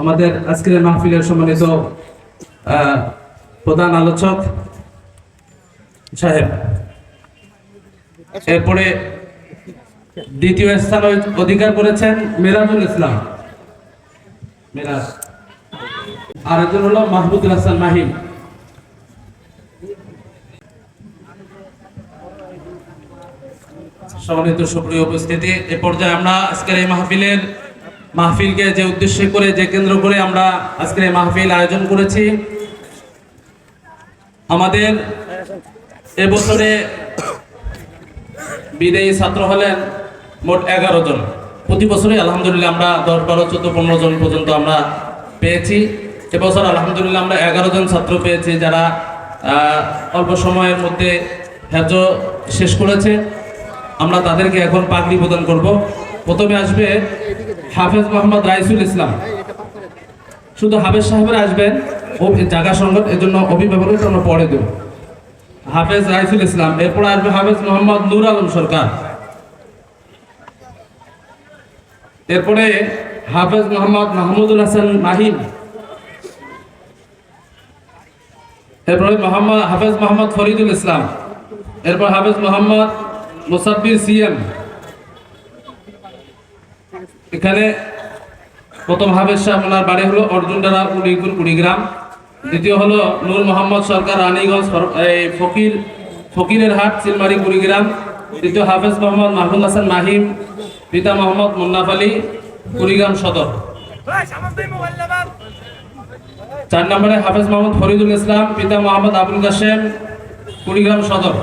আমাদের আজকের মাহফিলের সম্মানিত প্রধান আলোচক সাহেব। এরপরে দ্বিতীয় স্থান অধিকার করেছেন মেরাজুল ইসলাম। মেরাজ। আর একজন হলো মাহমুদুল হাসান মাহিম। সম্মানিত সুপ্রিয় উপস্থিতি, এ পর্যায়ে আমরা আজকের এই মাহফিলের মাহফিলকে যে উদ্দেশ্য করে, যে কেন্দ্র করে আমরা আজকের এই মাহফিল আয়োজন করেছি, আমাদের এবছরে বিদায়ী ছাত্র হলেন মোট এগারো জন। প্রতি বছরই আলহামদুলিল্লাহ আমরা দশ, বারো, চোদ্দ, পনেরো জন পর্যন্ত আমরা পেয়েছি। এবছর আলহামদুলিল্লাহ আমরা এগারো জন ছাত্র পেয়েছি যারা অল্প সময়ের মধ্যে হ্যাজ শেষ করেছে। আমরা তাদেরকে এখন পাগড়ি প্রদান করব। প্রথমে আসবে হাফেজ মোহাম্মদ রাইসুল ইসলাম। শুধু হাফেজ সাহেবের আসবেন, ও জায়গা সংকট এজন্য অভিভাবকের আমরা পরে দেব। হাফেজ রাইসুল ইসলাম, এরপর আসবে হাফেজ মোহাম্মদ নূর আলম সরকার। এরপরে হাফেজ মোহাম্মদ মাহমুদুল হাসান মাহিম। এরপরে মোহাম্মদ হাফেজ মোহাম্মদ ফরিদুল ইসলাম। এরপর হাফেজ মোহাম্মদ মুসাব্বির সিএম এখানে প্রথম হাফেজ সাহেব ওনার বাড়ি হলো অর্জুনডারা কুড়িগুল কুড়িগ্রাম। দ্বিতীয় হলো নূর মোহাম্মদ সরকার রানীগঞ্জ এই ফকির ফকিরের হাট চিলমারি কুড়িগ্রাম। তৃতীয় হাফেজ মোহাম্মদ মাহমুদ হাসান মাহিম, পিতা মোহাম্মদ মুন্নাফ আলী, কুড়িগ্রাম সদর। চার নম্বরে হাফেজ মোহাম্মদ ফরিদুল ইসলাম, পিতা মোহাম্মদ আবুল কাশেম, কুড়িগ্রাম সদর।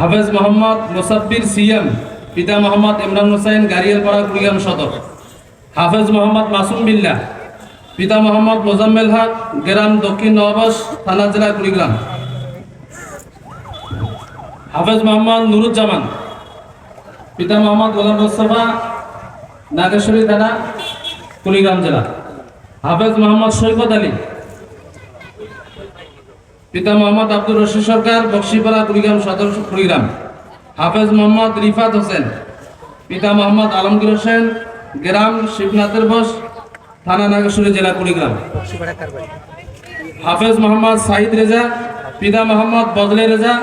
হাফেজ মোহাম্মদ মুসাব্বির সিএম, পিতা মোহাম্মদ ইমরান হোসেন, গাড়িয়ালপাড়া কুড়িগ্রাম সদর। হাফেজ মোহাম্মদ মাসুম বিল্লাহ, পিতা মোহাম্মদ মোজাম্মেল হক, গ্রাম দক্ষিণ নবাবস থানা জেলা কুড়িগ্রাম। হাফেজ মোহাম্মদ নুরুজ্জামান, পিতা মোহাম্মদ গোলাম মোস্তফা, নাগেশ্বরী থানা, কুড়িগ্রাম জেলা। হাফেজ মোহাম্মদ সৈকত আলী, পিতা মোহাম্মদ আব্দুর রশিদ সরকার, বক্সিপাড়া, কুড়িগ্রাম সদর কুড়িগ্রাম। হাফেজ মোহাম্মদ রিফাত হোসেন, পিতা মোহাম্মদ আলমগীর হোসেন গ্রাম শিবনাথের বস, থানা নাগেশ্বরী জেলা কুড়িগ্রাম। হাফেজ মোহাম্মদ সাইদ রেজা, পিতা মোহাম্মদ বদলে রেজা,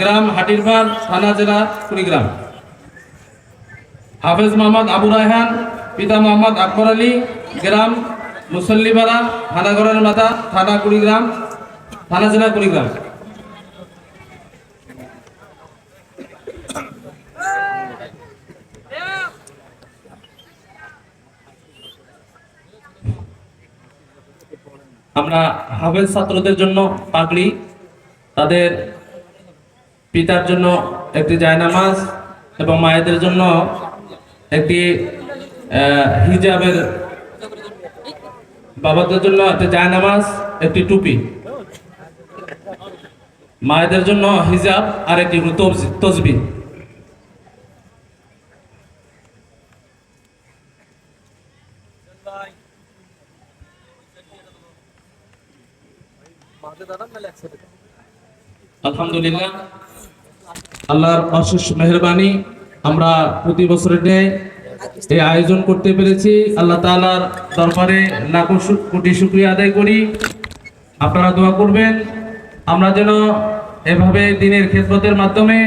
গ্রাম হাটিরপাড় থানা জেলা কুড়িগ্রাম। হাফেজ মোহাম্মদ আবু রায়হান, পিতা মোহাম্মদ আকবর আলী, গ্রাম মুসল্লিপাড়া, থানাগড়ের মাথা থানা কুড়িগ্রাম, থানা জেলা কুড়িগ্রাম। আমরা হাফেজ ছাত্রদের জন্য পাগড়ি, তাদের পিতার জন্য একটি জায়নামাজ এবং মায়েদের জন্য একটি হিজাবের বাবাদের জন্য একটি জায়নামাজ, একটি টুপি। মায়েদের জন্য হিজাব আর একটি তসবি। আলহামদুলিল্লাহ। আল্লাহর অশেষ মেহরবানি, আমরা প্রতি বছরের ন্যায় এই আয়োজন করতে পেরেছি। আল্লাহ তাআলার দরবারে কোটি শুক্রিয়া আদায় করি। আপনারা দোয়া করবেন, আমরা যেন এভাবে দিনের খেদমতের মাধ্যমে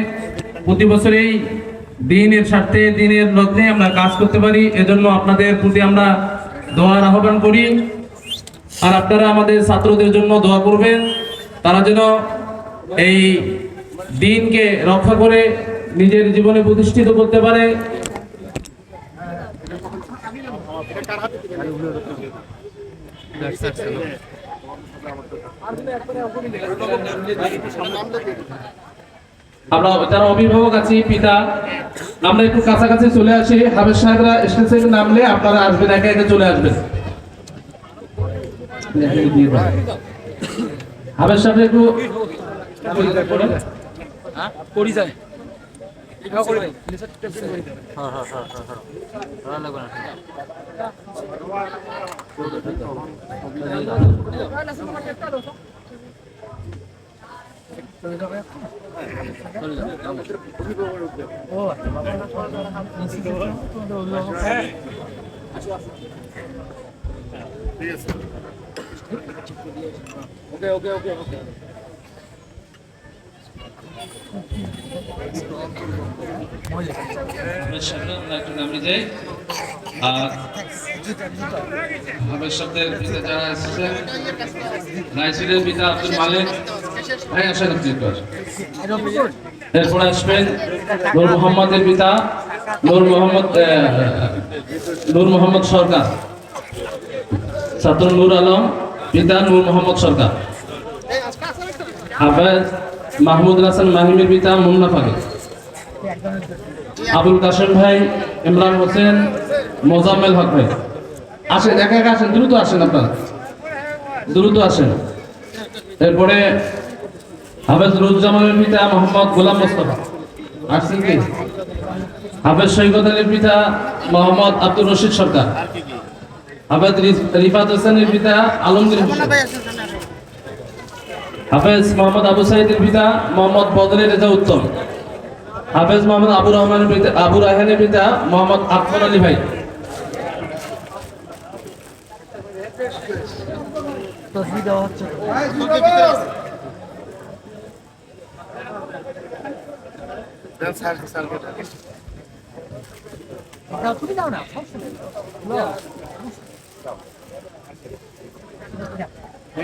প্রতি বছরেই দিনের স্বার্থে, দিনের লগ্নে আমরা কাজ করতে পারি। এজন্য আপনাদের প্রতি আমরা দোয়ার আহ্বান করি। আর আপনারা আমাদের ছাত্রদের জন্য দোয়া করবেন। তারা যেন এই দিনকে রক্ষা করে নিজের জীবনে প্রতিষ্ঠিত করতে পারে। আমরা যারা অভিভাবক আছি, পিতা, আমরা একটু কাছাকাছি চলে আসি। হাবেজ সাহেবরা স্টেজে নামলে আপনারা আসবেন, একে একে চলে আসবেন। দিয়ে দাও হাবের সাথে একটু পরিচয় ঠিক আছে নামিয়ে যাই। আর আহমেদ সাহেবদের পিতা আসবেন নূর মোহাম্মদের পিতা, নূর মোহাম্মদ মোহাম্মদ সরকার ছাত্র নূর আলম পিতা নূর মোহাম্মদ সরকার। হাফেজ মাহমুদ হাসান মাহিমের পিতা মুন্না ফাকে আবুল কাসেম ভাই ইমরান হোসেন মোজাম্মেল হক ভাই। আসেন, একা একা আসেন, দ্রুত আসেন আপনারা। দ্রুত আসেন। এরপরে হাফেজ রুজ্জামানের পিতা মোহাম্মদ গোলাম মোস্তফা। আসছেন কি? হাফেজ সৈকত আলীর পিতা মোহাম্মদ আব্দুর রশিদ সরকার। হাফেজ রিফাত হোসেনের পিতা আলমগীর হাফেজ মোহাম্মদ আবু সাইদের পিতা মোহাম্মদ বদরে রেজা উত্তম। হাফেজ মোহাম্মদ আবু রহমানের পিতা আবু রায়হানের পিতা মোহাম্মদ আকবর আলী ভাই।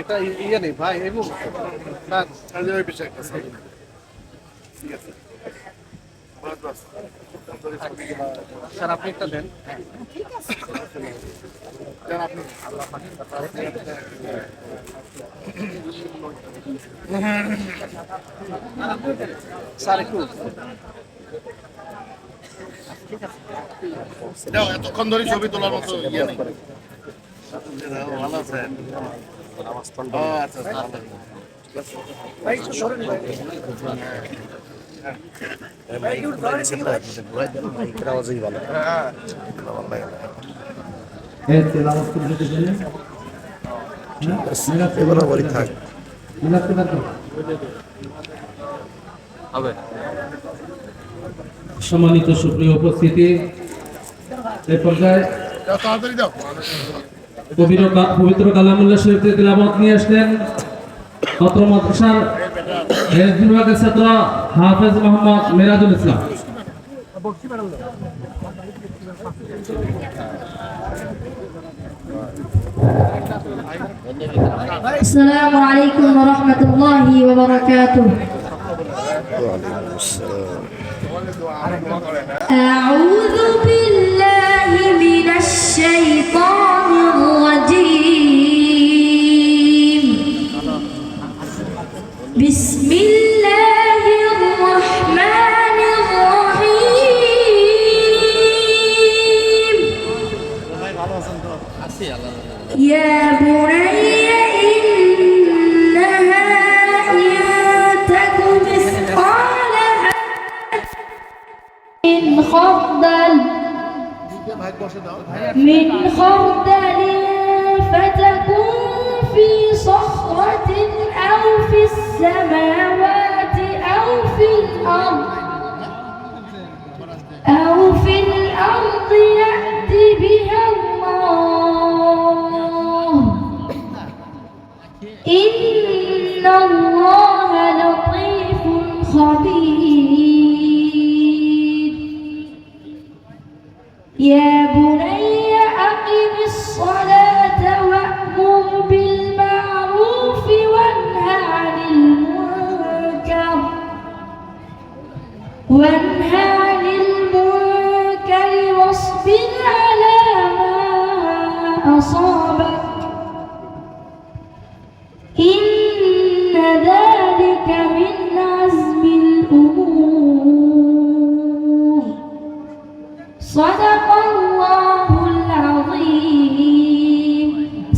একটা ইয়ে নেই, ভাই এবং স্যার স্যার, আপনি একটা দেন। দেন স্যার একটু এতক্ষণ ধরে ছবি তোলার মতো ইয়ে নেই। সম্মানিত সুপ্রিয় উপস্থিতি এই পর্যায়ে পবিত্র কা- পবিত্র কালামুল্লাহ শরীফের তিলাবত নিয়ে আসলেন অত্র মাদ্রাসার হেলথ বিভাগের ছাত্র হাফেজ মোহাম্মদ মিরাজুল ইসলাম السلام عليكم ورحمة الله وبركاته أعوذ بالله من الشيطان الرجيم. بسم الله الرحمن الرحيم. يا بني إنها من خردل فتكون في صخرة أو في السماوات أو في الأرض. أو في الأرض يأتي بها الله. إن الله يا بني أقم الصلاة وأمر بالمعروف